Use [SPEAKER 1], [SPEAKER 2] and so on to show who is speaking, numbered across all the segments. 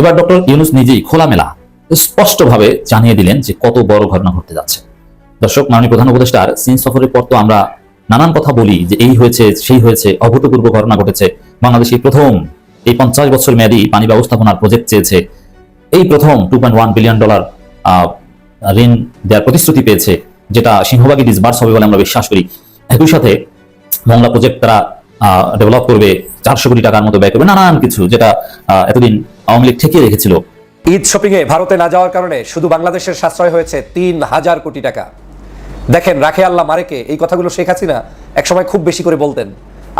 [SPEAKER 1] এবার ডক্টর ইউনুস নিজেই খোলামেলা, স্পষ্টভাবে জানিয়ে দিলেন যে কত বড় ঘটনা ঘটতে যাচ্ছে। দর্শক, মাননীয় প্রধান উপদেষ্টার চীন সফরের পর তো আমরা নানান কথা বলি যে এই হয়েছে, সেই হয়েছে, অভূতপূর্ব ঘটনা ঘটেছে। বাংলাদেশ প্রথম, এই পঞ্চাশ বছর মেয়াদী পানি ব্যবস্থাপনার প্রজেক্ট চেয়েছে। এই প্রথম টু বিলিয়ন ডলার ঋণ দেওয়ার প্রতিশ্রুতি পেয়েছে, যেটা সিংহভাগই ডিসবার্স হবে বলে আমরা বিশ্বাস করি। একই সাথে মংলা প্রজেক্ট তারা ডেভেলপ করবে চারশো কোটি টাকার মতো ব্যয় করবে নানান কিছু যেটা এতদিন আওয়ামী লীগ ঠেকিয়ে রেখেছিল।
[SPEAKER 2] ঈদ শপিং এ ভারতে না যাওয়ার কারণে শুধু বাংলাদেশের সাশ্রয় হয়েছে তিন হাজার কোটি টাকা। দেখেন রাখে আল্লাহ মারেকে এই কথাগুলো শেখ হাসিনা একসময় খুব বেশি করে বলতেন।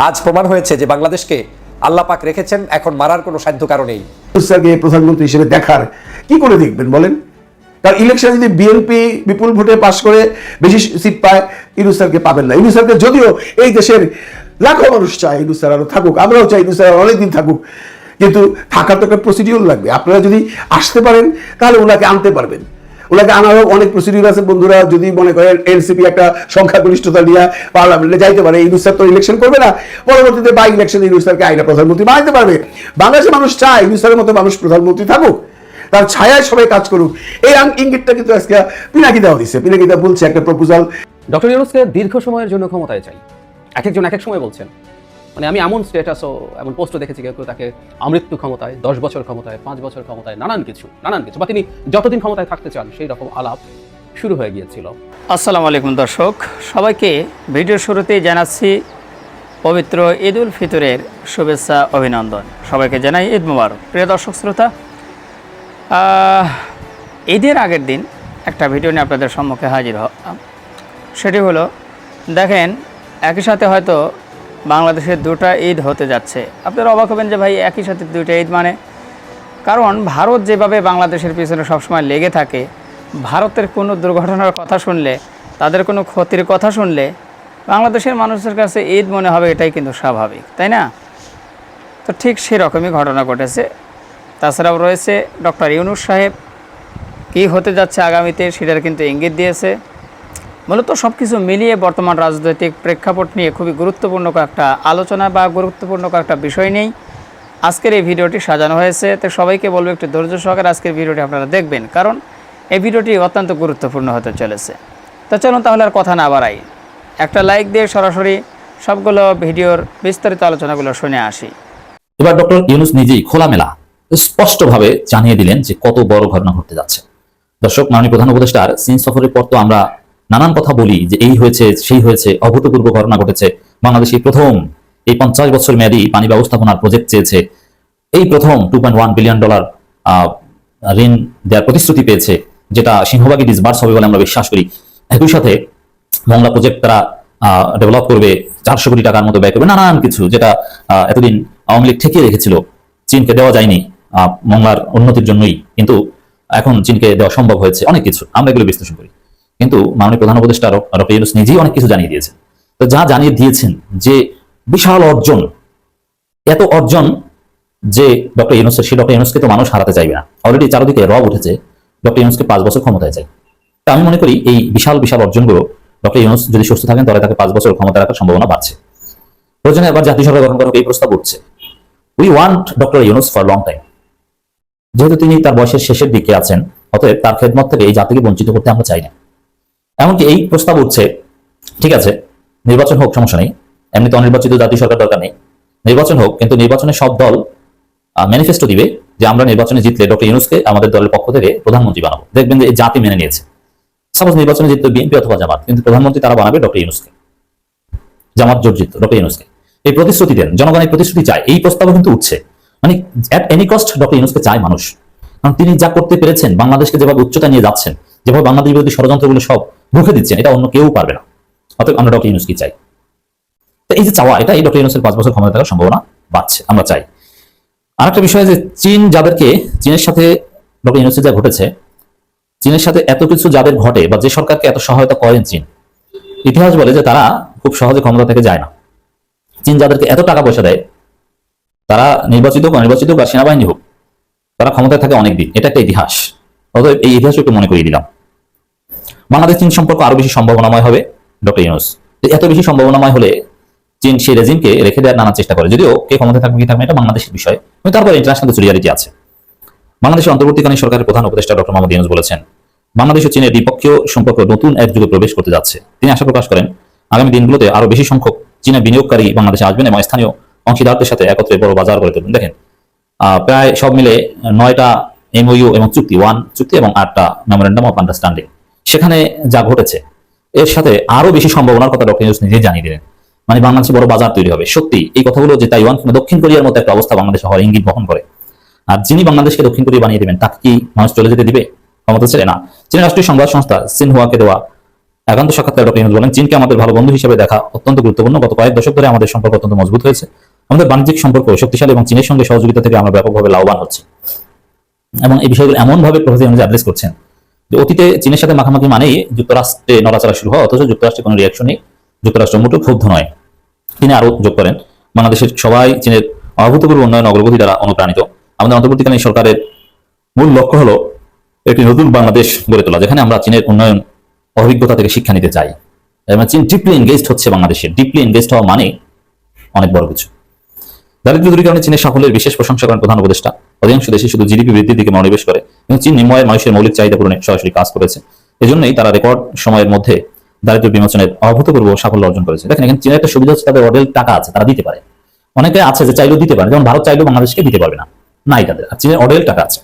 [SPEAKER 2] আজ প্রমাণ হয়েছে যে বাংলাদেশকে আল্লাহ পাক রেখেছেন এখন মারার কোনো সাধ্য কারণেই
[SPEAKER 3] প্রধানমন্ত্রী হিসেবে দেখার কি করে দেখবেন বলেন? কারণ ইলেকশন যদি বিএনপি বিপুল ভোটে পাশ করে বেশি সিট পায় ইনু স্যারকে পাবেন না। ইনু স্যারকে যদিও এই দেশের লাখো মানুষ চায় ইনু স্যার আরও থাকুক, আমরাও চাই ইনু স্যার অনেকদিন থাকুক। কিন্তু থাকার তো একটা প্রসিডিউর লাগবে। আপনারা যদি আসতে পারেন, তাহলে ওনাকে আনতে পারবেন। ওনাকে আনারও অনেক প্রসিডিউর আছে। বন্ধুরা, যদি মনে করেন এনসিপি একটা সংখ্যাগরিষ্ঠতা নিয়ে পার্লামেন্টে যাইতে পারে ইনু স্যার তো ইলেকশন করবে না। পরবর্তীতে বাই ইলেকশন ইনু স্যারকে আইনা প্রধানমন্ত্রী বানাইতে পারবে। বাংলাদেশের মানুষ চায় ইনু স্যারের মতো মানুষ প্রধানমন্ত্রী থাকুক। তার ছায়ায় সবাই কাজ করুক। এই ইঙ্গিতটা কিন্তু আজকে পিনাকি দেওয়া দিচ্ছে পিনাকি দেওয়া বলছে একটা প্রপোজাল
[SPEAKER 4] ডক্টর ইউনুসকে দীর্ঘ সময়ের জন্য ক্ষমতায় চাই। এক একজন এক এক সময় বলছেন। মানে আমি এমন স্টেটাসও এমন পোস্টও দেখেছি কেউ তাকে আমৃত্যু ক্ষমতায়, দশ বছর ক্ষমতায়, পাঁচ বছর ক্ষমতায়, নানান কিছু নানান কিছু। বা তিনি যতদিন ক্ষমতায় থাকতে চান, সেই রকম আলাপ শুরু হয়ে গিয়েছিল।
[SPEAKER 5] আসসালামু আলাইকুম দর্শক, সবাইকে ভিডিওর শুরুতেই জানাচ্ছি পবিত্র ঈদ উল ফিতরের শুভেচ্ছা, অভিনন্দন। সবাইকে জানাই ঈদ মুবারক। প্রিয় দর্শক, শ্রোতা ঈদের আগের দিন একটা ভিডিও নিয়ে আপনাদের সম্মুখে হাজির হলাম সেটি হলো, দেখেন একই সাথে হয়তো বাংলাদেশের দুটা ঈদ হতে যাচ্ছে। আপনারা অবাক হবেন যে ভাই একই সাথে দুইটা ঈদ মানে? কারণ ভারত যেভাবে বাংলাদেশের পিছনে সবসময় লেগে থাকে, ভারতের কোনো দুর্ঘটনার কথা শুনলে, তাদের কোনো ক্ষতির কথা শুনলে, বাংলাদেশের মানুষের কাছে ঈদ মনে হবে এটাই কিন্তু স্বাভাবিক, তাই না? তো ঠিক সেরকমই ঘটনা ঘটেছে। তাছাড়াও রয়েছে ডক্টর ইউনুস সাহেব, কী হতে যাচ্ছে আগামীতে সেটার কিন্তু ইঙ্গিত দিয়েছে। মূলত সব কিছু মিলিয়ে বর্তমান রাজনৈতিক প্রেক্ষাপট নিয়ে খুবই গুরুত্বপূর্ণ একটা আলোচনা বা গুরুত্বপূর্ণ একটা বিষয় নেই আজকের এই ভিডিওটি সাজানো হয়েছে। তো সবাইকে বলব একটু ধৈর্য সহকারে আজকের ভিডিওটি আপনারা দেখবেন, কারণ এই ভিডিওটি অত্যন্ত গুরুত্বপূর্ণ হতে চলেছে। তো চলুন তাহলে আর কথা না বাড়াই। একটা লাইক দিয়ে সরাসরি সবগুলো ভিডিওর বিস্তারিত আলোচনাগুলো শুনে আসি।
[SPEAKER 1] এবার ডক্টর ইউনুস নিজেই খোলামেলা, স্পষ্টভাবে জানিয়ে দিলেন যে কত বড় ঘটনা ঘটতে যাচ্ছে। দর্শক, মাননীয় প্রধান উপদেষ্টার চীন সফরের পর তো আমরা নানান কথা বলি যে এই হয়েছে, সেই হয়েছে, অভূতপূর্ব ঘটনা ঘটেছে। বাংলাদেশ প্রথম এই পঞ্চাশ বছর মেয়াদী পানি ব্যবস্থাপনার প্রজেক্ট চেয়েছে। এই প্রথম টু বিলিয়ন ডলার ঋণ দেওয়ার প্রতিশ্রুতি পেয়েছে, যেটা সিংহভাগই ডিসবার্স হবে বলে আমরা বিশ্বাস করি। একই সাথে মংলা প্রজেক্ট তারা ডেভেলপ করবে, চারশো কোটি টাকার মতো ব্যয় করবে, নানান কিছু, যেটা এতদিন আওয়ামী লীগ ঠেকিয়ে রেখেছিল। চীনকে দেওয়া যায়নি মংলার উন্নতির জন্যই। কিন্তু এখন চীনকে দেওয়া সম্ভব হয়েছে, অনেক কিছু। আমরা এগুলো বিশ্লেষণ করি। কিন্তু মাননীয় প্রধান উপদেষ্টা ডক্টর ইউনুস নিজেই অনেক কিছু জানিয়ে দিয়েছেন। তো যা জানিয়ে দিয়েছেন যে বিশাল অর্জন, এত অর্জন যে ডক্টর ইউনুসের সেই ডক্টর ইউনুসকে তো মানুষ হারাতে চাইবে না। অলরেডি চারদিকে রব উঠেছে, ডক্টর ইউনুসকে পাঁচ বছর ক্ষমতায় চাই। তা আমি মনে করি এই বিশাল বিশাল অর্জনগুলো ডক্টর ইউনুস যদি সুস্থ থাকেন, তাহলে তাকে পাঁচ বছর ক্ষমতা রাখার সম্ভাবনা বাড়ছে। প্রয়োজনে আবার জাতীয় সরকার গঠন করা হোক এই প্রস্তাব উঠছে। We want doctor Yunus for long time যেহেতু তিনি তার বয়সের শেষের দিকে আছেন, অতএব তার খেদমত থেকে এই জাতিকে বঞ্চিত করতে আমরা চাই না। এমনকি এই প্রস্তাব উঠছে, ঠিক আছে, নির্বাচন হোক, সমস্যা নেই, এমনিতে অনির্বাচিত জাতীয় সরকার দরকার নেই, নির্বাচন হোক, কিন্তু নির্বাচনে সব দল ম্যানিফেস্টো দিবে যে আমরা নির্বাচনে জিতলে ডক্টর ইউনুসকে আমাদের দলের পক্ষ থেকে প্রধানমন্ত্রী বানাবো। দেখবেন যে জাতি মেনে নিয়েছে। সাপোজ নির্বাচনে জিতলো বিএনপি অথবা জামাত, কিন্তু প্রধানমন্ত্রী তারা বানাবে ডক্টর ইউনুসকে। জামাত জোট জিতলো ডক্টর ইউনুসকে। এই প্রতিশ্রুতি দেন, জনগণ এই প্রতিশ্রুতি চায়। এই প্রস্তাবও কিন্তু উঠছে। মানে অ্যাট এনি কস্ট ডক্টর ইউনুসকে চায় মানুষ। কারণ তিনি যা করতে পেরেছেন, বাংলাদেশকে যেভাবে উচ্চতা নিয়ে যাচ্ছেন, যেভাবে বাংলাদেশ বিরোধী ষড়যন্ত্রগুলো সব রুখে দিচ্ছেন, এটা অন্য কেউ পারবে না। অতএব আমরা ডক্টর ইউনুসকে চাই। তো এই যে চাওয়া, এটা এই ডক্টর ইউনুসের পাঁচ বছর ক্ষমতা থাকার সম্ভাবনা বাড়ছে, আমরা চাই। আরেকটা বিষয় যে চীন যাদেরকে, চীনের সাথে ডক্টর ইউনুসের যা ঘটেছে, চীনের সাথে এত কিছু যাদের ঘটে বা যে সরকারকে এত সহায়তা করেন চীন, ইতিহাস বলে যে তারা খুব সহজে ক্ষমতা থেকে যায় না। চীন যাদেরকে এত টাকা পয়সা দেয়, তারা নির্বাচিত হোক, অনির্বাচিত হোক বা সেনাবাহিনী হোক, তারা ক্ষমতায় থাকে অনেকদিন। এটা একটা ইতিহাস। অতএব এই ইতিহাস একটু মনে করিয়ে দিলাম। বাংলাদেশ চীন সম্পর্ক আরও বেশি সম্ভাবনাময় হবে, ডক্টর ইউনুস। এত বেশি সম্ভাবনাময় হলে চীন সেই রেজিমকে রেখে দেওয়ার নানা চেষ্টা করে। যদিও কে ক্ষমতায় থাকবে, কি থাকবে এটা বাংলাদেশের বিষয়। কিন্তু তারপরে ইন্টারন্যাশনাল কিছু রিয়ালিটি আছে। বাংলাদেশের অন্তর্বর্তীকালীন সরকারের প্রধান উপদেষ্টা ডক্টর মোহাম্মদ ইউনুস বলেছেন, বাংলাদেশ ও চীনের দ্বিপক্ষীয় সম্পর্ক নতুন এক যুগে প্রবেশ করতে যাচ্ছে। তিনি আশা প্রকাশ করেন, আগামী দিনগুলোতে আরও বেশি সংখ্যক চীনা বিনিয়োগকারী বাংলাদেশে আসবেন এবং স্থানীয় অংশীদারদের সাথে একত্রে বড় বাজার করে তুলবেন। দেখেন প্রায় সব মিলে নয়টা এমওইউ এবং চুক্তি, ওয়ান চুক্তি এবং আটটা মেমোরেন্ডাম অফ আন্ডারস্ট্যান্ডিং। সেখানে যা ঘটেছে, এর সাথে আরও বেশি সম্ভাবনার কথা ডক্টর ইউনুস নিজেই জানিয়ে দিলেন। মানে বাংলাদেশে বড় বাজার তৈরি হবে। সত্যি, এই কথাগুলো যে তাইওয়ান কিংবা দক্ষিণ কোরিয়ার মতো একটা অবস্থা বাংলাদেশে হওয়ার ইঙ্গিত বহন করে। আর যিনি বাংলাদেশকে দক্ষিণ কোরিয়া বানিয়ে দেবেন, তাকে কি মানুষ চলে যেতে দিবে? ক্ষমতা ছেড়ে না। চীনের রাষ্ট্রীয় সংবাদ সংস্থা সিনহুয়াকে দেওয়া একান্ত সাক্ষাৎকার ডক্টর ইউনুস বলেন, চীনকে আমাদের ভালো বন্ধু হিসেবে দেখা অত্যন্ত গুরুত্বপূর্ণ। গত কয়েক দশক ধরে আমাদের সম্পর্ক অত্যন্ত মজবুত হয়েছে। আমাদের বাণিজ্যিক সম্পর্ক শক্তিশালী এবং চীনের সঙ্গে সহযোগিতা থেকে আমরা ব্যাপকভাবে লাভবান হচ্ছি। এবং এই বিষয়গুলো এমন ভাবে প্রফেসর ইউনুস অ্যাড্রেস করছেন। অতীতে চীনের সাথে মাখামাখি মানেই যুক্তরাষ্ট্রে নড়াচড়া শুরু হয় অথচ যুক্তরাষ্ট্রে কোনো রিয়াকশন নেই। যুক্তরাষ্ট্র মোটেও ক্ষুব্ধ নয়। তিনি আরও যোগ করেন, বাংলাদেশের সবাই চীনের অভূতপূর্ব উন্নয়ন অগ্রগতি দ্বারা অনুপ্রাণিত। আমাদের অন্তর্বর্তীকালীন সরকারের মূল লক্ষ্য হলো একটি নতুন বাংলাদেশ গড়ে তোলা, যেখানে আমরা চীনের উন্নয়ন অভিজ্ঞতা থেকে শিক্ষা নিতে চাই। এবং চীন ডিপলি এনগেজড হচ্ছে বাংলাদেশে। ডিপলি এনগেজড হওয়া মানে অনেক বড় কিছু। দারিদ্র দূরীকরণে চীনের সাফল্যের বিশেষ প্রশংসা করেন প্রধান উপদেষ্টা। অধিকাংশ দেশে শুধু জিডিপি বৃদ্ধির দিকে মনোনিবেশ করে এবং চীন নিম্নয়ের মানুষের মৌলিক চাহিদা পূরণে সরাসরি কাজ করেছে। এজন্যই তারা রেকর্ড সময়ের মধ্যে দারিদ্র বিমোচনের অভূতপূর্ব সাফল্য অর্জন করেছে। দেখেন এখানে চীনের একটা সুবিধা হচ্ছে তাদের অডেল টাকা আছে, তারা দিতে পারে। অনেকে আছে যে চাইলেও দিতে পারে, যেমন ভারত চাইলেও বাংলাদেশকে দিতে পারবে না। নাই তাদের। চীনের অডেল টাকা আছে।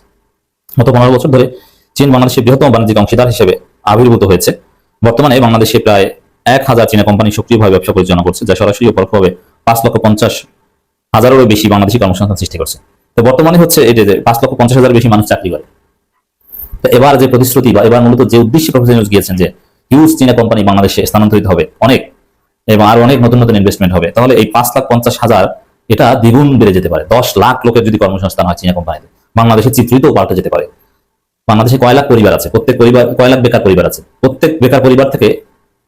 [SPEAKER 1] গত পনেরো বছর ধরে চীন বাংলাদেশের বৃহত্তম বাণিজ্যিক অংশীদার হিসেবে আবির্ভূত হয়েছে। বর্তমানে বাংলাদেশে প্রায় এক হাজার চীনা কোম্পানি সক্রিয়ভাবে ব্যবসা পরিচালনা করছে, যা সরাসরি পরোক্ষভাবে পাঁচ লক্ষ পঞ্চাশ হাজারেরও বেশি বাংলাদেশি কর্মসংস্থান সৃষ্টি করছে। তো বর্তমানে হচ্ছে এই যে পাঁচ লক্ষ পঞ্চাশ হাজার বেশি মানুষ চাকরি করে। তো এবার যে প্রতিশ্রুতি বা এবার মূলত যে উদ্দেশ্যে প্রফেসর নিউজ গিয়েছেন যে হিউজ চীনা কোম্পানি বাংলাদেশে স্থানান্তরিত হবে, অনেক, এবং আরও অনেক নতুন নতুন ইনভেস্টমেন্ট হবে, তাহলে এই পাঁচ লাখ পঞ্চাশ হাজার এটা দ্বিগুণ বেড়ে যেতে পারে। দশ লাখ লোকের যদি কর্মসংস্থান হয় চীনা কোম্পানিতে বাংলাদেশের চিত্রিতও পাল্টে যেতে পারে। বাংলাদেশে কয় লাখ পরিবার আছে? প্রত্যেক পরিবার, কয় লাখ বেকার পরিবার আছে? প্রত্যেক বেকার পরিবার থেকে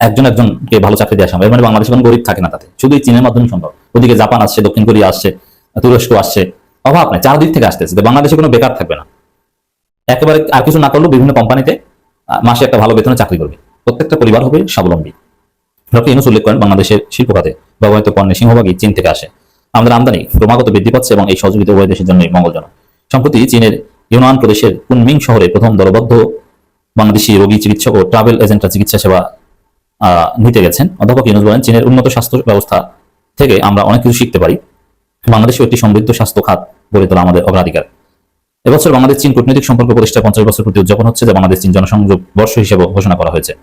[SPEAKER 1] একজন একজনকে ভালো চাকরি দেওয়া সম্ভব। মানে বাংলাদেশে কোনো গরিব থাকে না তাতে। শুধু চীনের মাধ্যমে সম্ভব। ওদিকে জাপান আসছে, দক্ষিণ কোরিয়া আসছে, তুরস্ক আসছে অভাব নাই, চারদিক থেকে আসতেছে, তো বাংলাদেশে কোনো বেকার থাকবে না। একেবারে আর কিছু না করলেও বিভিন্ন কোম্পানিতে মাসে একটা ভালো বেতনে চাকরি করবে। প্রত্যেকটা পরিবার হবে স্বাবলম্বী। ডক্টর ইউনুস উল্লেখ করেন, বাংলাদেশের শিল্প খাতে ব্যবহৃত পণ্যের সিংহভাগই চীন থেকে আসে। আমাদের আমদানি ক্রমাগত বৃদ্ধি পাচ্ছে এবং এই সহযোগিতা উভয় দেশের জন্যই মঙ্গলজনক। সম্প্রতি চীনের ইউনান প্রদেশের কুনমিং শহরে প্রথম দলবদ্ধ বাংলাদেশি রোগী চিকিৎসক ও ট্রাভেল এজেন্টরা চিকিৎসা সেবা নিতে গেছেন। অধ্যাপক ইউনুস বলেন, চীনের উন্নত স্বাস্থ্য ব্যবস্থা থেকে আমরা অনেক কিছু শিখতে পারি। বাংলাদেশেও একটি সমৃদ্ধ স্বাস্থ্য খাত গড়ে তোলা আমাদের অগ্রাধিকার। এবছর বাংলাদেশ চীন কূটনৈতিক সম্পর্ক প্রতিষ্ঠা পঞ্চাশ বছর প্রতি উদযাপন হচ্ছে, যা বাংলাদেশ চীন জনসংযোগ বর্ষ হিসেবে ঘোষণা করা হয়েছে।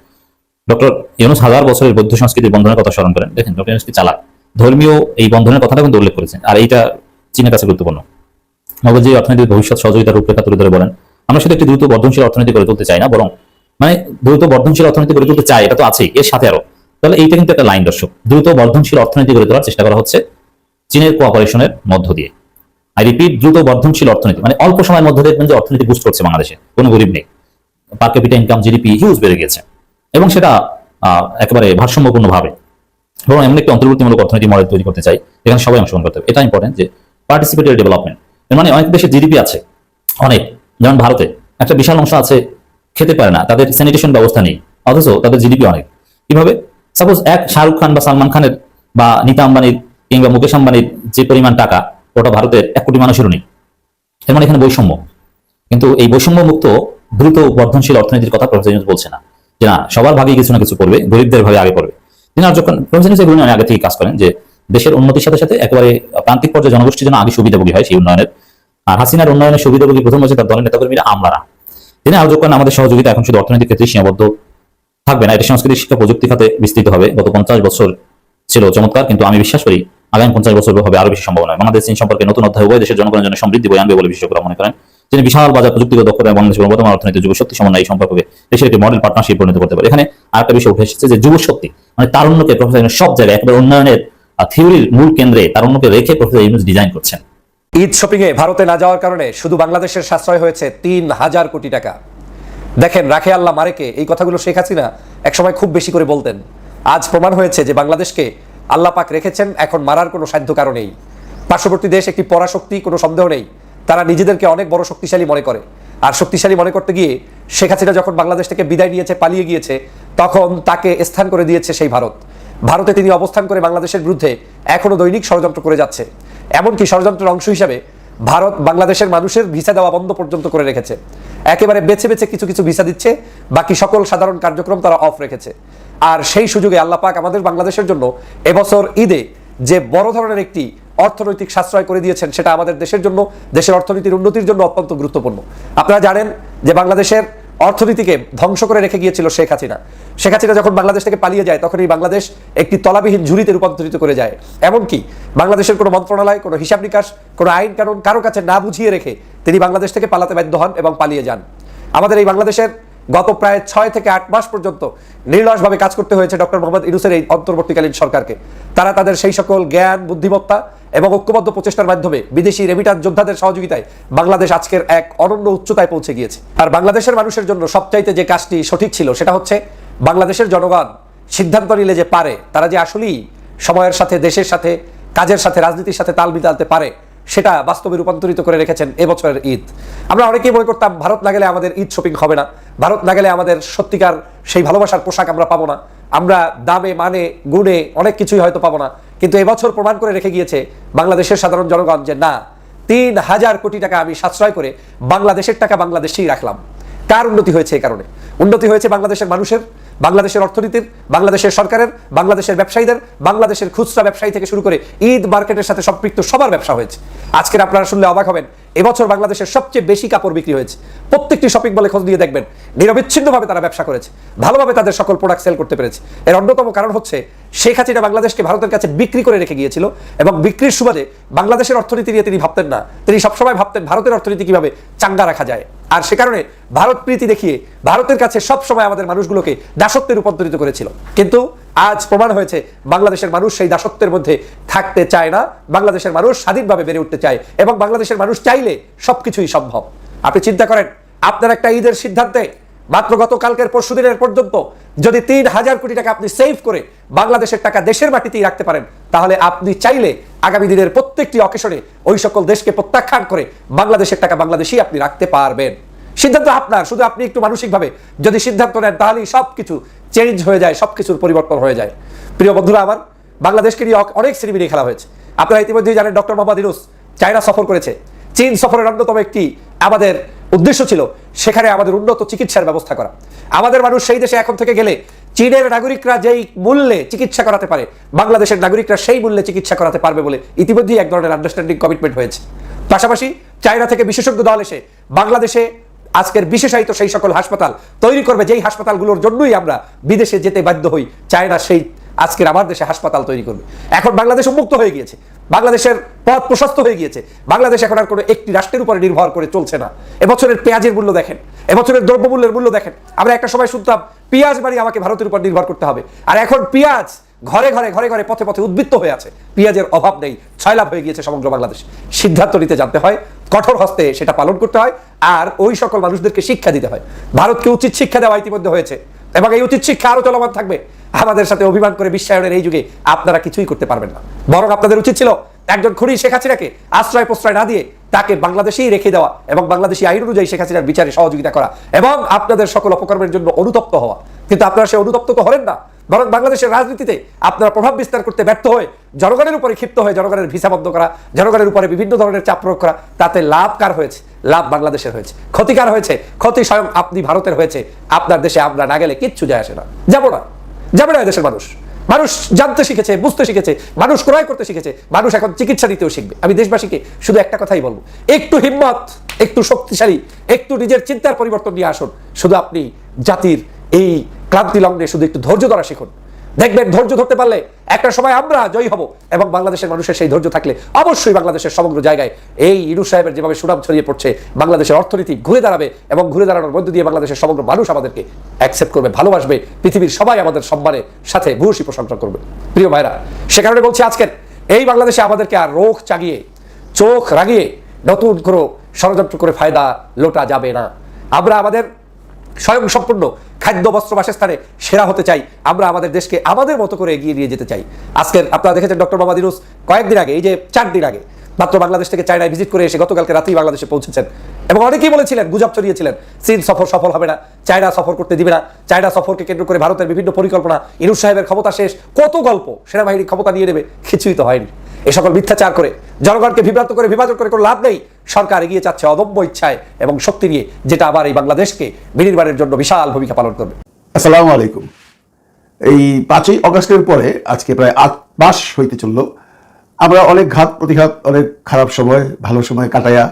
[SPEAKER 1] ডক্টর ইউনুস হাজার বছরের বৌদ্ধ সংস্কৃতির বন্ধনের কথা স্মরণ করেন। দেখেন ডক্টর ইউনুস চালাক। ধর্মীয় এই বন্ধনের কথাটা কিন্তু উল্লেখ করেছেন, আর এইটা চীনের কাছে গুরুত্বপূর্ণ। নবজি অর্থনৈতিক ভবিষ্যৎ সহযোগিতার রূপরেখা তুলে ধরে বলেন, আমরা শুধু একটি দ্রুত বর্ধনশীল অর্থনীতি গড়ে তুলতে চাই না, বরং মানে দ্রুত বর্ধনশীল অর্থনীতি গড়ে তুলতে চাই, এটা তো আছেই, এর সাথে আরও। তাহলে এইটা কিন্তু একটা লাইন, দর্শক। দ্রুত বর্ধনশীল অর্থনীতি গড়ে তোলার চেষ্টা করা হচ্ছে চীনের কোঅপারেশনের মধ্য দিয়ে। আই রিপিট দ্রুত বর্ধনশীল অর্থনীতি মানে অল্প সময়ের মধ্যে দেখবেন যে অর্থনীতি বুস্ট করছে বাংলাদেশে, কোনো গরিব নেই। Per capita income GDP huge বেড়ে গেছে এবং সেটা একেবারে ভারসাম্যপূর্ণ ভাবে এবং এমন একটি অন্তর্বর্তীমূলক অর্থনীতি মডেল তৈরি করতে চাই এখানে সবাই অংশগ্রহণ করতে হবে। এটা ইম্পর্টেন্ট যে পার্টিসিপেটরি ডেভেলপমেন্ট এর মানে অনেক দেশে জিডিপি আছে, অনেক। যেমন ভারতে একটা বিশাল অংশ আছে, খেতে পারে না, তাদের স্যানিটেশন ব্যবস্থা নেই, অথচ তাদের জিডিপি অনেক। কীভাবে? সাপোজ এক শাহরুখ খান বা সালমান খানের বা নিতা আম্বানির কিংবা মুকেশ আম্বানির যে পরিমাণ টাকা, ওটা ভারতের এক কোটি মানুষেরও নেই। এর মানে এখানে বৈষম্য। কিন্তু এই বৈষম্য মুক্ত দ্রুত বর্ধনশীল অর্থনীতির কথা প্রফেসর বলছে না। যে না, সবার ভাগে কিছু না কিছু করবে, গরিবদের ভাগে আগে করবে। তিনি আর যখন প্রফেসর এগুলো আগে থেকে কাজ করেন যে, দেশের উন্নতির সাথে সাথে একেবারে প্রান্তিক পর্যায়ে জনগোষ্ঠীর জন্য আগে সুবিধাভোগী হয় সেই উন্নয়নের। আর হাসিনার উন্নয়নের সুবিধাভোগী প্রথম হচ্ছে তার দলের নেতাকর্মীরা, আমলারা। তিনি আরও করেন, আমাদের সহযোগিতা এখন শুধু অর্থনৈতিক ক্ষেত্রে সীমাবদ্ধ থাকবে না। এটা সংস্কৃতি শিক্ষা প্রযুক্তি খাতে বিস্তৃত হবে। গত পঞ্চাশ বছর ছিল চমৎকার, কিন্তু আমি বিশ্বাস করি আগামী পঞ্চাশ বছর হবে, আরও বেশি সম্ভাবনা বাংলাদেশ চীন সম্পর্কে নতুন অধ্যায় উভয় দেশের জনগণের জন্য সমৃদ্ধি বয়ে আনবে বলে বিশেষজ্ঞরা মনে করেন। তিনি বিশাল বাজার প্রযুক্তিগত দক্ষতা এবং বাংলাদেশের বর্তমান অর্থনীতি, যুব শক্তি সমন্বয় এই সম্পর্কে দেশের একটি মডেল পার্টনারশিপ পরিণত করতে পারে। এখানে আরেকটা বিষয় উঠে এসেছে যে যুব শক্তি মানে তারুণ্যকে প্রফেসর সব জায়গায় একবার উন্নয়নের থিওরির মূল কেন্দ্রে তারুণ্যকে রেখে প্রফেসর ইউনুস ডিজাইন করছেন।
[SPEAKER 2] ঈদ শপিং এ ভারতে না যাওয়ার কারণে শুধু বাংলাদেশের সাশ্রয় হয়েছে তিন হাজার কোটি টাকা। দেখেন, রাখে আল্লাহ মারেকে এই কথাগুলো শেখ হাসিনা একসময় খুব বেশি করে বলতেন। আজ প্রমাণ হয়েছে যে বাংলাদেশকে আল্লাহ পাক রেখেছেন, এখন মারার কোনো সাধ্য কারণেই পার্শ্ববর্তী দেশ একটি পরাশক্তি, কোনো সন্দেহ নেই। তারা নিজেদেরকে অনেক বড় শক্তিশালী মনে করে। আর শক্তিশালী মনে করতে গিয়ে শেখ হাসিনা যখন বাংলাদেশ থেকে বিদায় নিয়েছে, পালিয়ে গিয়েছে, তখন তাকে স্থান করে দিয়েছে সেই ভারত। ভারতে তিনি অবস্থান করে বাংলাদেশের বিরুদ্ধে এখনও দৈনিক ষড়যন্ত্র করে যাচ্ছে। এমনকি ষড়যন্ত্রের অংশ হিসাবে ভারত বাংলাদেশের মানুষের ভিসা দেওয়া বন্ধ পর্যন্ত করে রেখেছে। একেবারে বেছে বেছে কিছু কিছু ভিসা দিচ্ছে, বাকি সকল সাধারণ কার্যক্রম তারা অফ রেখেছে। আর সেই সুযোগে আল্লাপাক আমাদের বাংলাদেশের জন্য এবছর ঈদে যে বড় ধরনের একটি অর্থনৈতিক সাশ্রয় করে দিয়েছেন, সেটা আমাদের দেশের জন্য, দেশের অর্থনীতির উন্নতির জন্য অত্যন্ত গুরুত্বপূর্ণ। আপনারা জানেন যে বাংলাদেশের অর্থনীতিকে ধ্বংস করে রেখে গিয়েছিল শেখ হাসিনা। শেখ হাসিনা যখন বাংলাদেশ থেকে পালিয়ে যায়, তখন এই বাংলাদেশ একটি তলাবিহীন ঝুড়িতে রূপান্তরিত করে যায়। এমনকি বাংলাদেশের কোনো মন্ত্রণালয়, কোনো হিসাব নিকাশ, কোনো আইন কানুন কারও কাছে না বুঝিয়ে রেখে তিনি বাংলাদেশ থেকে পালাতে বাধ্য হন এবং পালিয়ে যান। আমাদের এই বাংলাদেশের গত প্রায় ছয় থেকে আট মাস পর্যন্ত নির্লসভাবে কাজ করতে হয়েছে ডক্টর মোহাম্মদ ইউনুসের এই অন্তর্বর্তীকালীন সরকারকে। তারা তাদের সেই সকল জ্ঞান, বুদ্ধিমত্তা এবং ঐক্যবদ্ধ প্রচেষ্টার মাধ্যমে বিদেশি রেমিটার যোদ্ধাদের সহযোগিতায় বাংলাদেশ আজকের এক অনন্য উচ্চতায় পৌঁছে গিয়েছে। আর বাংলাদেশের মানুষের জন্য সবচাইতে যে কাজটি সঠিক ছিল সেটা হচ্ছে বাংলাদেশের জনগণ সিদ্ধান্ত নিলে যে পারে, তারা যে আসলেই সময়ের সাথে, দেশের সাথে, কাজের সাথে, রাজনীতির সাথে তাল মিলাতে পারে সেটা বাস্তবে রূপান্তরিত করে রেখেছেন এবছরের ঈদ। আমরা অনেকেই মনে করতাম, ভারত না গেলে আমাদের ঈদ শপিং হবে না। ভারত না গেলে আমাদের সত্যিকার সেই ভালোবাসার পোশাক আমরা পাবো না। আমরা দামে মানে গুণে অনেক কিছুই হয়তো পাবো না। কিন্তু এবছর প্রমাণ করে রেখে গিয়েছে বাংলাদেশের সাধারণ জনগণ যে না, তিন হাজার কোটি টাকা আমি সাশ্রয় করে বাংলাদেশের টাকা বাংলাদেশেই রাখলাম। কার উন্নতি হয়েছে এই কারণে? উন্নতি হয়েছে বাংলাদেশের মানুষের বাংলাদেশের অর্থনীতির, বাংলাদেশের সরকারের, বাংলাদেশের ব্যবসায়ীদের, বাংলাদেশের খুচরা ব্যবসায়ী থেকে শুরু করে ঈদ মার্কেটের সাথে সম্পৃক্ত সবার ব্যবসা হয়েছে। আজকের আপনারা শুনলে অবাক হবেন এবছর বাংলাদেশের সবচেয়ে বেশি কাপড় বিক্রি হয়েছে। প্রত্যেকটি শপিং মলে খোঁজ দিয়ে দেখবেন। নিরবিচ্ছিন্নভাবে তারা ব্যবসা করেছে। ভালোভাবে তাদের সকল প্রোডাক্ট সেল করতে পেরেছে। এর অন্যতম কারণ হচ্ছে, শেখ হাসিনা বাংলাদেশকে ভারতের কাছে বিক্রি করে রেখে গিয়েছিল এবং বিক্রির সুবাদে বাংলাদেশের অর্থনীতি নিয়ে তিনি ভাবতেন না। তিনি সবসময় ভাবতেন ভারতের অর্থনীতি কীভাবে চাঙ্গা রাখা যায়। আর সে কারণে ভারত প্রীতি দেখিয়ে ভারতের কাছে সবসময় আমাদের মানুষগুলোকে দাসত্বে রূপান্তরিত করেছিল। কিন্তু আজ প্রমাণ হয়েছে, বাংলাদেশের মানুষ সেই দাসত্বের মধ্যে থাকতে চায় না, বাংলাদেশের মানুষ স্বাধীনভাবে বেড়ে উঠতে চায় এবং বাংলাদেশের মানুষ চাইলে সবকিছুই সম্ভব। আপনি চিন্তা করেন, আপনার একটা ঈদের সিদ্ধান্তে মাত্র গতকালকের পরশু দিনের পর্যন্ত যদি তিন হাজার কোটি টাকা আপনি সেভ করে বাংলাদেশের টাকা দেশের মাটিতেই রাখতে পারেন, তাহলে আপনি চাইলে আগামী দিনের প্রত্যেকটি অকেশনে ওই সকল দেশকে প্রত্যাখ্যান করে বাংলাদেশের টাকা বাংলাদেশেই আপনি রাখতে পারবেন। সিদ্ধান্ত আপনার, শুধু আপনি একটু মানসিকভাবে যদি সিদ্ধান্ত নেন, তাহলেই সবকিছু চেঞ্জ হয়ে যায়, সবকিছুর পরিবর্তন হয়ে যায়। প্রিয় বন্ধুরা আমার, বাংলাদেশকে নিয়ে অনেক নিয়ে খেলা হয়েছে। আপনারা ইতিমধ্যেই জানেন, ডক্টর মোহাম্মদ ইউনুস চায়না সফর করেছে। চীন সফরের অন্যতম একটি আমাদের উদ্দেশ্য ছিল সেখানে আমাদের উন্নত চিকিৎসার ব্যবস্থা করা। আমাদের মানুষ সেই দেশে এখন থেকে গেলে চীনের নাগরিকরা যেই মূল্যে চিকিৎসা করাতে পারে, বাংলাদেশের নাগরিকরা সেই মূল্যে চিকিৎসা করাতে পারবে বলে ইতিমধ্যেই এক ধরনের আন্ডারস্ট্যান্ডিং কমিটমেন্ট হয়েছে। পাশাপাশি চায়না থেকে বিশেষজ্ঞ দল এসে বাংলাদেশে আজকের বিশেষায়িত সেই সকল হাসপাতাল তৈরি করবে, যেই হাসপাতালগুলোর জন্যই আমরা বিদেশে যেতে বাধ্য হই চায়না সেই আজকের আমার দেশে হাসপাতাল তৈরি করবে। এখন বাংলাদেশ উন্মুক্ত হয়ে গিয়েছে, বাংলাদেশের পথ প্রশস্ত হয়ে গিয়েছে, বাংলাদেশ এখন আর কোনো একটি রাষ্ট্রের উপরে নির্ভর করে চলছে না। এবছরের পেঁয়াজের মূল্য দেখেন, এবছরের দ্রব্যমূল্যের মূল্য দেখেন। আমরা একটা সময় শুনতাম, পেঁয়াজ বাড়ি আমাকে ভারতের উপর নির্ভর করতে হবে। আর এখন পেঁয়াজ ঘরে ঘরে ঘরে ঘরে পথে পথে উদ্বৃত্ত হয়ে আছে। পেঁয়াজের অভাব নেই ছয় লাভ হয়ে গিয়েছে সমগ্র বাংলাদেশ। সিদ্ধান্ত নিতে জানতে হয়, কঠোর হস্তে সেটা পালন করতে হয় আর ওই সকল মানুষদেরকে শিক্ষা দিতে হয়। ভারতকে উচিত শিক্ষা দেওয়া ইতিমধ্যে হয়েছে এবং এই উচিত শিক্ষা আরও চলমান থাকবে। আমাদের সাথে অভিমান করে বিশ্বায়নের এই যুগে আপনারা কিছুই করতে পারবেন না। বরং আপনাদের উচিত ছিল একজন খুনি শেখ হাসিনাকে আশ্রয় প্রশ্রয় না দিয়ে তাকে বাংলাদেশেই রেখে দেওয়া এবং বাংলাদেশি আইন অনুযায়ী শেখ হাসিনার বিচারে সহযোগিতা করা এবং আপনাদের সকল অপকর্মের জন্য অনুতপ্ত হওয়া। কিন্তু আপনারা সে অনুতপ্ত তো হলেন না। বরং বাংলাদেশের রাজনীতিতে আপনারা প্রভাব বিস্তার করতে ব্যর্থ হয়ে জনগণের উপরে ক্ষিপ্ত হয়ে জনগণের ভিসা বন্ধ করা, জনগণের উপরে বিভিন্ন ধরনের চাপ প্রয়োগ করা, তাতে লাভ কার হয়েছে? লাভ বাংলাদেশের হয়েছে। ক্ষতিকার হয়েছে? ক্ষতি স্বয়ং আপনি ভারতের হয়েছে। আপনার দেশে আমরা না গেলে কিচ্ছু যায় আসে না। যাব না। যাবে না দেশের মানুষ। মানুষ জানতে শিখেছে, বুঝতে শিখেছে, মানুষ ক্রয় করতে শিখেছে, মানুষ এখন চিকিৎসা দিতেও শিখবে। আমি দেশবাসীকে শুধু একটা কথাই বলব। একটু হিম্মত, একটু শক্তিশালী, একটু নিজের চিন্তার পরিবর্তন নিয়ে আসুন। শুধু আপনি জাতির এই ক্লান্তি লগ্নে শুধু একটু ধৈর্য ধরা শিখুন। দেখবেন ধৈর্য ধরতে পারলে একটা সময় আমরা জয়ী হব এবং বাংলাদেশের মানুষের সেই ধৈর্য থাকলে অবশ্যই বাংলাদেশের সমগ্র জায়গায় এই ইনু সাহেবের যেভাবে সুনাম ছড়িয়ে পড়ছে, বাংলাদেশের অর্থনীতি ঘুরে দাঁড়াবে এবং ঘুরে দাঁড়ানোর মধ্য দিয়ে বাংলাদেশের সমগ্র মানুষ আমাদেরকে অ্যাকসেপ্ট করবে, ভালোবাসবে, পৃথিবীর সবাই আমাদের সম্মানের সাথে ভূয়সী প্রশংসা করবে। প্রিয় ভাইরা, সে কারণে বলছি আজকের এই বাংলাদেশে আমাদেরকে আর রোখ চাগিয়ে, চোখ রাগিয়ে নতুন কোনো ষড়যন্ত্র করে ফায়দা লোটা যাবে না। আমরা আমাদের স্বয়ং সম্পূর্ণ খাদ্য, বস্ত্র, বাসস্থানে সেরা হতে চাই। আমরা আমাদের দেশকে আমাদের মতো করে এগিয়ে নিয়ে যেতে চাই। আজকের আপনারা দেখেছেন ডক্টর মোহাম্মদ ইউনুস কয়েকদিন আগে, এই যে চার দিন আগে, মাত্র বাংলাদেশ থেকে চায়নায় ভিজিট করে এসে গতকালকে রাতেই বাংলাদেশে পৌঁছেছেন। এবং অনেকেই বলেছিলেন, গুজব ছড়িয়েছিলেন, চীন সফর সফল হবে না, চায়না সফর করতে দিবে না, চায়না সফরকে কেন্দ্র করে ভারতের বিভিন্ন পরিকল্পনা ইনুস সাহেবের ক্ষমতা শেষ, কত গল্প সেনাবাহিনী ক্ষমতা নিয়ে নেবে, কিছুই তো হয়নি। এ সকল মিথ্যাচার করে জনগণকে বিভ্রান্ত করে, বিভাজন করে কোনো লাভ নেই। সরকার এগিয়ে যাচ্ছে অদম্য ইচ্ছায় এবং শক্তি নিয়ে, যেটা আবার এই বাংলাদেশকে বিনির্মাণের জন্য বিশাল ভূমিকা পালন করবে।
[SPEAKER 3] আসসালামু আলাইকুম। এই পাঁচই অগস্টের পরে আজকে প্রায় আট মাস হইতে চলল। আমরা অনেক ঘাত প্রতিঘাত, অনেক খারাপ সময়, ভালো সময় কাটাইয়া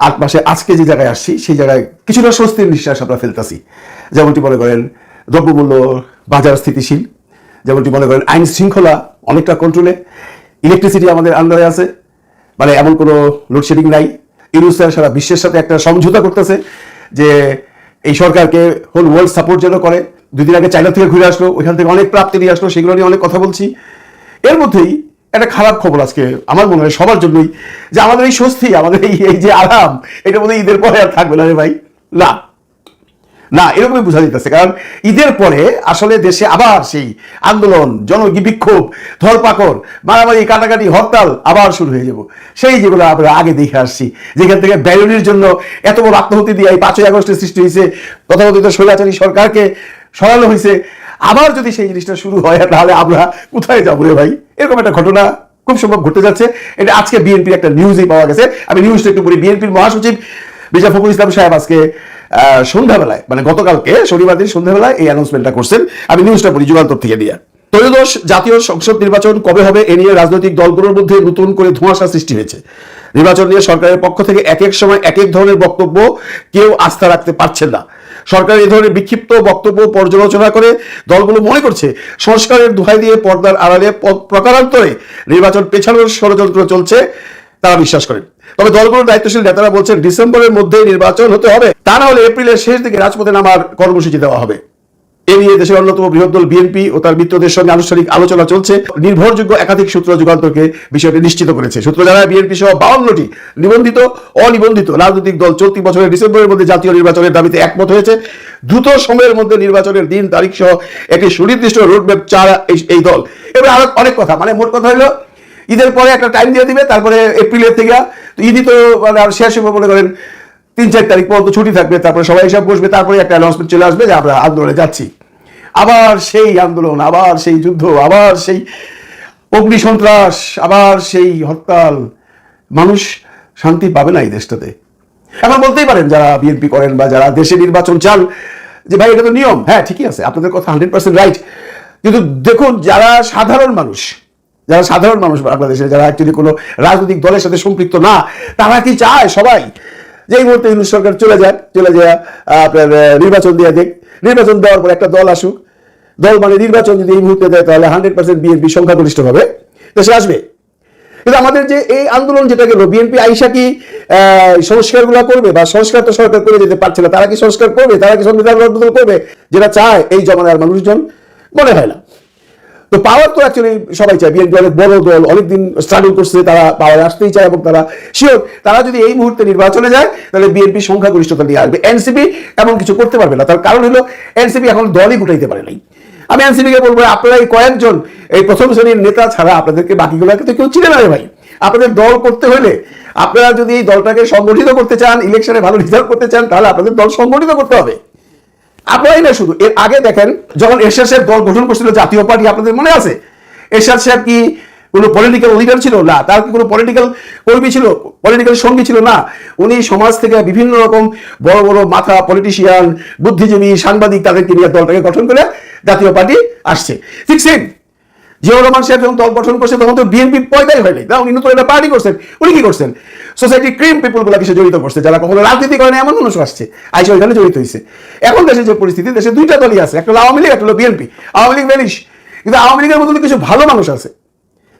[SPEAKER 3] আট মাসে আজকে যে জায়গায় আসছি, সেই জায়গায় কিছুটা স্বস্তির নিঃশ্বাস আমরা ফেলতেছি। যেমনটি মনে করেন দ্রব্যমূল্য বাজার স্থিতিশীল, যেমনটি মনে করেন আইন শৃঙ্খলা অনেকটা কন্ট্রোলে ইলেকট্রিসিটি আমাদের আন্ডারে আছে। মানে এমন কোনো লোডশেডিং নাই। ইউনুস সারা বিশ্বের সাথে একটা সমঝোতা করতেছে যে এই সরকারকে হোল ওয়ার্ল্ড সাপোর্ট যেন করে। দুই দিন আগে চাইনা থেকে ঘুরে আসলো, ওইখান থেকে অনেক প্রাপ্তি নিয়ে আসলো, সেগুলো নিয়ে অনেক কথা বলছি। এর মধ্যেই একটা খারাপ খবর আজকে আমার মনে হয় সবার জন্যই, যে আমাদের এই স্বস্তি, আমাদের এই যে আরাম, এটা মধ্যে ঈদের পরে আর থাকবে না রে ভাই। না। না, এরকমই বোঝা যেতেছে কারণ ঈদের পরে আসলে দেশে আবার সেই আন্দোলন জনবিক্ষোভ ধরপাকড়, মারামারি, কাটাকাটি, হরতাল আবার শুরু হয়ে যাব। সেই যেগুলো আমরা আগে দেখে আসছি, যেখান থেকে ব্যালনের জন্য এত বড় আত্মহতি দিয়ে এই পাঁচই আগস্টের সৃষ্টি হয়েছে, তথাকথিত স্বৈরাচারী সরকারকে সরানো হয়েছে। আবার যদি সেই জিনিসটা শুরু হয়, তাহলে আমরা কোথায় যাব রে ভাই? এরকম একটা ঘটনা খুব সম্ভব ঘটতে যাচ্ছে। এটা আজকে বিএনপির একটা নিউজই পাওয়া গেছে। আমি নিউজটা একটু বলি বিএনপির মহাসচিব মির্জা ফখরুল ইসলাম সাহেব আজকে সন্ধ্যাবেলায় মানে গতকালকে শনিবার দিন সন্ধ্যাবেলায় এই অ্যানাউন্সমেন্টটা করছেন। আমি নিউজটা পড়ি যুগান্তর থেকে দিয়ে ত্রয়োদশ জাতীয় সংসদ নির্বাচন কবে হবে এ নিয়ে রাজনৈতিক দলগুলোর মধ্যে নতুন করে ধোঁয়াশা সৃষ্টি হয়েছে। নির্বাচন নিয়ে সরকারের পক্ষ থেকে এক এক সময় এক এক ধরনের বক্তব্য কেউ আস্থা রাখতে পারছেন না। সরকার এই ধরনের বিক্ষিপ্ত বক্তব্য পর্যালোচনা করে দলগুলো মনে করছে সংস্কারের দোহাই দিয়ে পর্দার আড়ালে প্রকারান্তরে নির্বাচন পেছানোর ষড়যন্ত্র চলছে। তারা বিশ্বাস করেন। তবে দলগুলোর দায়িত্বশীল নেতারা বলছেন ডিসেম্বরের মধ্যে নির্বাচন হতে হবে। তা না হলে এপ্রিলের শেষ দিকে রাজপথে নামার কর্মসূচি দেওয়া হবে। এ নিয়ে দেশের অন্যতম বৃহৎ দল বিএনপি ও তার মিত্রদের সঙ্গে আনুষ্ঠানিক আলোচনা চলছে। নির্ভরযোগ্য একাধিক সূত্র যুগান্তরকে বিষয়টি নিশ্চিত করেছে। সূত্র জানায় বিএনপি সহ বাউন্নটি নিবন্ধিত, অনিবন্ধিত রাজনৈতিক দল চলতি বছরের ডিসেম্বরের মধ্যে জাতীয় নির্বাচনের দাবিতে একমত হয়েছে। দ্রুত সময়ের মধ্যে নির্বাচনের দিন তারিখ সহ একটি সুনির্দিষ্ট রোডম্যাপ চারা এই- এই দল। এবার আরও অনেক কথা মানে মোট কথা হলো ঈদের পরে একটা টাইম দিয়ে দিবে, তারপরে এপ্রিলের থেকে ঈদই তো মানে আর শেষ হবে মনে করেন তিন, চার তারিখ পর্যন্ত ছুটি থাকবে, তারপরে সবাই হিসাব বসবে তারপরে একটা অ্যানাউন্সমেন্ট চলে আসবে যে আমরা আন্দোলনে যাচ্ছি। আবার সেই আন্দোলন, আবার সেই যুদ্ধ, আবার সেই অগ্নি সন্ত্রাস, আবার সেই হরতাল। মানুষ শান্তি পাবে না এই দেশটাতে। এখন বলতেই পারেন যারা বিএনপি করেন বা যারা দেশে নির্বাচন চান, যে ভাই, এটা তো নিয়ম। হ্যাঁ ঠিকই আছে, আপনাদের কথা হান্ড্রেড পার্সেন্ট রাইট কিন্তু দেখুন, যারা সাধারণ মানুষ যারা সাধারণ মানুষ বাংলাদেশে যারা অ্যাকচুয়ালি কোনো রাজনৈতিক দলের সাথে সম্পৃক্ত না, তারা কি চায় সবাই? যে এই মুহূর্তে ইউনুস সরকার চলে যায় চলে যায় আপনার নির্বাচন দিয়ে দেখ। নির্বাচন দেওয়ার পর একটা দল আসুক। দল মানে নির্বাচন যদি এই মুহূর্তে দেয়, তাহলে হান্ড্রেড পার্সেন্ট বিএনপি সংখ্যাগরিষ্ঠ হবে। দেশে আসবে। কিন্তু আমাদের যে এই আন্দোলন যেটা গেল বিএনপি আইসা কি সংস্কারগুলো করবে বা সংস্কার তো সরকার করে যেতে পারছে না, তারা কি সংস্কার করবে? তারা কি সংবিধান করবে? যেটা চায় এই জমানার মানুষজন, মনে হয় না। তো পাওয়ার তো অ্যাকচুয়ালি সবাই চায়। বিএনপি অনেক বড় দল, অনেকদিন স্ট্রাগল করছে, তারা পাওয়ার আসতেই চায় এবং তারা শিওর তারা যদি এই মুহূর্তে নির্বাচনে যায়, তাহলে বিএনপি সংখ্যাগরিষ্ঠতা নিয়ে আসবে। এনসিপি এমন কিছু করতে পারবে না। তার কারণ হলো এনসিপি এখন দলই গুটাইতে পারে নাই। আমি এনসিপি কে বলব আপনারা এই কয়েকজন এই প্রথম শ্রেণির নেতা ছাড়া আপনাদেরকে বাকিগুলোকে তো কেউ চিনে না ভাই। আপনাদের দল করতে হলে আপনারা যদি এই দলটাকে সংগঠিত করতে চান ইলেকশনে ভালো রেজাল্ট করতে চান, তাহলে আপনাদের দল সংগঠিত করতে হবে। আপনারাই না শুধু, এর আগে দেখেন, যখন এরশাদ সাহেব দল গঠন করছিল, জাতীয় পার্টি আপনাদের মনে আছে? এরশাদ সাহেব কি কোনো পলিটিক্যাল লিডার ছিল? না। তার কি কোনো পলিটিক্যাল কর্মী ছিল? পলিটিক্যাল সঙ্গী ছিল? না। উনি সমাজ থেকে বিভিন্ন রকম বড় বড় মাথা পলিটিশিয়ান বুদ্ধিজীবী, সাংবাদিক তাদেরকে নিয়ে দলটাকে গঠন করে জাতীয় পার্টি আসছে। ঠিক সেম জিয়াউর রহমান সাহেব যখন দল গঠন করছে, তখন তো বিএনপি পয়দাই হয়নি। না, উনি নতুন একটা পার্টি করছেন। উনি কি করছেন? সোসাইটি ক্রিম পিপুলগুলা কিছু জড়িত করছে? যারা কখনো রাজনীতি করে না, এমন মানুষ আসছে। আইসা ওইখানে জড়িত হয়েছে এখন দেশের যে পরিস্থিতি, দেশে দুইটা দলই আছে। একটা হলো আওয়ামী লীগ, একটা হলো বিএনপি। আওয়ামী লীগ ভ্যানিশ কিন্তু আওয়ামী লীগের মধ্যে কিছু ভালো মানুষ আছে।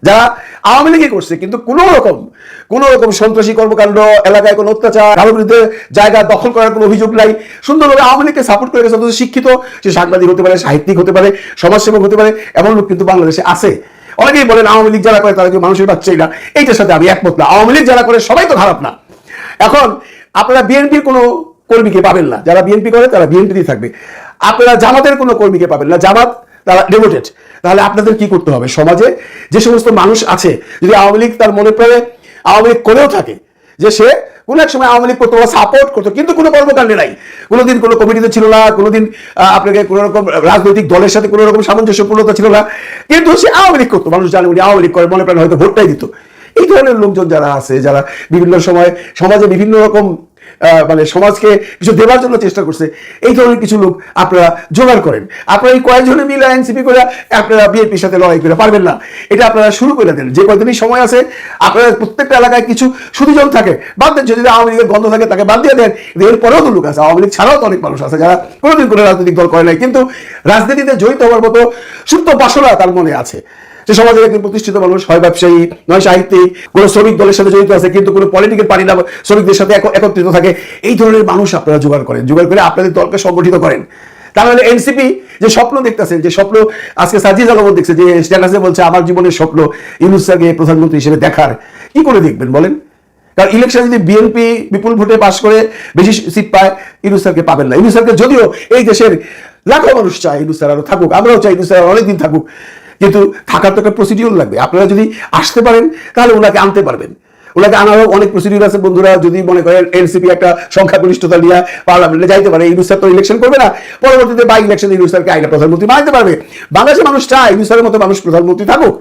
[SPEAKER 3] যারা আওয়ামী লীগই করছে, কিন্তু কোনো রকম কোনো রকম সন্ত্রাসী কর্মকাণ্ড, এলাকায় কোনো অত্যাচার, কারোর বিরুদ্ধে জায়গা দখল করার কোনো অভিযোগ নাই। সুন্দরভাবে আওয়ামী লীগকে সাপোর্ট করে গেছে শিক্ষিত, সে সাংবাদিক হতে পারে, সাহিত্যিক হতে পারে, সমাজসেবক হতে পারে, এমন লোক কিন্তু বাংলাদেশে আছে। অনেকেই বলেন আওয়ামী লীগ যারা করে তারা কি মানুষের বাচ্চাই না। এইটার সাথে আমি একমত না। আওয়ামী লীগ যারা করে, সবাই তো খারাপ না। এখন আপনারা বিএনপির কোনো কর্মীকে পাবেন না। যারা বিএনপি করে, তারা বিএনপিতেই থাকবে। আপনারা জামাতের কোনো কর্মীকে পাবেন না। জামাত, তারা ডেভোটেড তাহলে আপনাদের কি করতে হবে? সমাজে যে সমস্ত মানুষ আছে, যদি আওয়ামী লীগ তার মনে প্রাণে আওয়ামী লীগ করেও থাকে, যে সে কোন এক সময় আওয়ামী লীগ করতো সাপোর্ট করতো, কিন্তু কোনো কর্মকাণ্ডে নাই। কোনোদিন কোনো কমিটিতে ছিল না, কোনোদিন আপনাকে কোনো রকম রাজনৈতিক দলের সাথে কোনো রকম সামঞ্জস্যপূর্ণতা ছিল না, কিন্তু সে আওয়ামী লীগ করতো। মানুষ জানে উনি আওয়ামী লীগ করে, মনে প্রাণে হয়তো ভোটটাই দিত। এই ধরনের লোকজন যারা আছে, যারা বিভিন্ন সময় সমাজে বিভিন্ন রকম মানে সমাজকে কিছু দেওয়ার জন্য চেষ্টা করছে। এই ধরনের কিছু লোক আপনারা জোগাড় করেন। আপনারা এই কয়েকজনে মিলে এনসিপি করে আপনারা বিএনপির সাথে লড়াই করে পারবেন না। এটা আপনারা শুরু করে দেন। যে কয়দিনই সময় আছে, আপনারা প্রত্যেকটা এলাকায় কিছু সুদীজন থাকে। বাদ দেন যদি আওয়ামী লীগের গন্ধ থাকে, তাকে বাদ দিয়ে দেন। এরপরেও তো লোক আছে। আওয়ামী লীগ ছাড়াও তো অনেক মানুষ আছে যারা কোনোদিন কোনো রাজনৈতিক দল করে নাই। কিন্তু রাজনীতিতে জড়িত হওয়ার মতো সুপ্ত বাসনা তার মনে আছে। সে সমাজের একজন প্রতিষ্ঠিত মানুষ হয় ব্যবসায়ী, নয় সাহিত্যিক, কোনো শ্রমিক দলের সাথে জড়িত আছে, কিন্তু কোনো পলিটিক্যাল পার্টি না, শ্রমিকদের সাথে একত্রিত থাকে, এই ধরনের মানুষ আপনারা জোগাড় করেন। জোগাড় করে আপনাদের দলকে সংগঠিত করেন। তাহলে এনসিপি যে স্বপ্ন দেখতেছেন, যে স্বপ্ন আজকে সাজিদ আলমন দেখছে, যে স্ট্যাটাসে বলছে, আমার জীবনের স্বপ্ন ইউনুস স্যারকে প্রধানমন্ত্রী হিসেবে দেখার। কি করে দেখবেন বলেন? কারণ ইলেকশন যদি বিএনপি বিপুল ভোটে পাশ করে, বেশি সিট পায়, ইউনুস স্যারকে পাবেন না। ইউনুস স্যারকে যদিও এই দেশের লাখো মানুষ চায় ইউনুস স্যার আরও থাকুক, আমরাও চাই ইউনুস স্যার অনেকদিন থাকুক। কিন্তু থাকার তো একটা প্রসিডিউর লাগবে। আপনারা যদি আসতে পারেন, তাহলে ওনাকে আনতে পারবেন। ওনাকে আনারও অনেক প্রসিডিউর আছে বন্ধুরা, যদি মনে করেন এনসিপি একটা সংখ্যাগরিষ্ঠতা নিয়ে পার্লামেন্টে যাইতে পারে ইউনুস স্যার তো ইলেকশন করবে না। পরবর্তীতে বাই ইলেকশন ইউনুস স্যারকে আইনা প্রধানমন্ত্রী বানাইতে পারবে। বাংলাদেশের মানুষ চায় ইউনুস মতো মানুষ প্রধানমন্ত্রী থাকুক।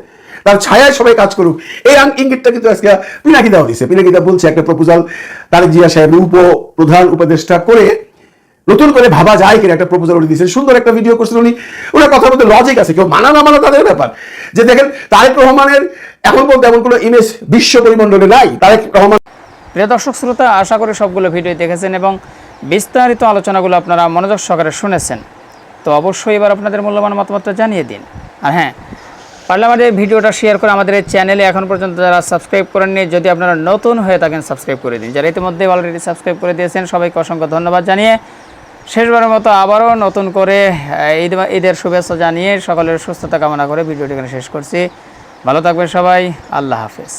[SPEAKER 3] তার ছায়ায় সবাই কাজ করুক। এই ইঙ্গিতটা কিন্তু আজকে পিনাকি দেওয়া দিচ্ছে পিনাকি দা বলছে একটা প্রপোজাল তারেক জিয়া সাহেব উপ প্রধান উপদেষ্টা করে নতুন করে ভাবা যায় কিনা একটা প্রপোজাল উনি দিয়েছেন। সুন্দর একটা ভিডিও করছেন উনি। ওনার কথার মধ্যে লজিক আছে, কেউ মানা না মানা তাদের ব্যাপার। যে দেখেন, তারেক রহমানের এখন বলতে এমন কোনো ইমেজ বিশ্ব পরিমণ্ডলে নাই। তারেক রহমান
[SPEAKER 5] প্রিয় দর্শক, শ্রোতা, আশা করি সবগুলো ভিডিও দেখেছেন এবং বিস্তারিত আলোচনাগুলো আপনারা মনোযোগ সহকারে শুনেছেন। তো অবশ্যই এবার আপনাদের মূল্যবান মতামতটা জানিয়ে দিন। আর হ্যাঁ পারলে আমাদের ভিডিওটা শেয়ার করে আমাদের এই চ্যানেলে এখন পর্যন্ত যারা সাবস্ক্রাইব করেননি, যদি আপনারা নতুন হয়ে থাকেন সাবস্ক্রাইব করে দিন। যারা ইতিমধ্যে অলরেডি সাবস্ক্রাইব করে দিয়েছেন, সবাইকে অসংখ্য ধন্যবাদ জানিয়ে শেষবারের মতো আবারও নতুন করে ঈদ ঈদের শুভেচ্ছা জানিয়ে সকলের সুস্থতা কামনা করে ভিডিওটি এখানে শেষ করছি। ভালো থাকবেন সবাই, আল্লাহ হাফেজ।